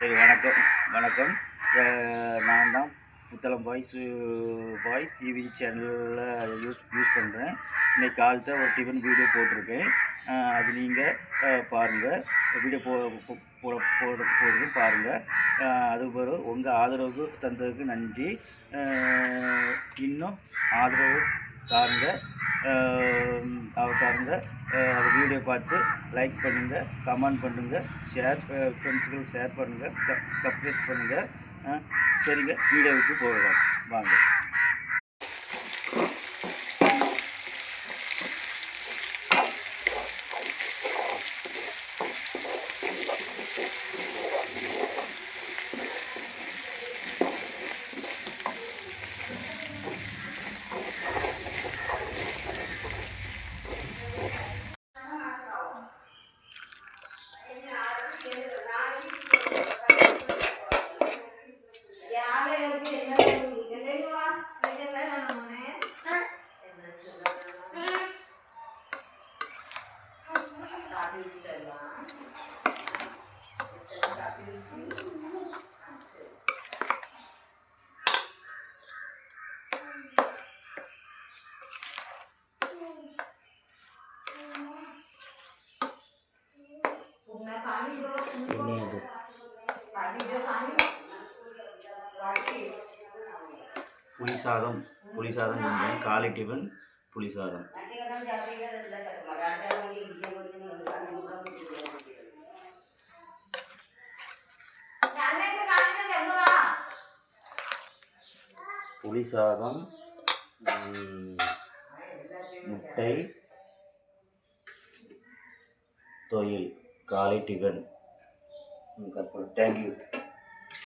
சரி வணக்கம். வணக்கம். நான் தான் புத்தளம் பாய்ஸ் பாய்ஸ் டிவி சேனலில் யூஸ் யூஸ் பண்ணுறேன் இன்றைக்கி காலத்தை ஒரு டிஃபன் வீடியோ போட்டிருக்கேன். அது நீங்கள் பாருங்கள் வீடியோ போ போ- போட போட போடுறது பாருங்கள் அது பிறகு உங்கள் ஆதரவு தந்ததுக்கு நன்றி. இன்னும் ஆதரவு சார்ந்த அவர் அவ- தாருங்க வீடியோ பார்த்து லைக் பண்ணுங்கள் கமெண்ட் பண்ணுங்கள் ஷேர் ஃப்ரெண்ட்ஸுகளுக்கு ஷேர் பண்ணுங்கள் சப்ஸ்கிரைப் பண்ணுங்கள் சரிங்க வீடியோவுக்கு போகலாம். வாங்க. புளி சாதம் புளி சாதம் பண்ணுறேன் காலை டிஃபன் புளி சாதம் புளி சாதம் முட்டை தொழில் காலை டிஃபன். தேங்க்யூ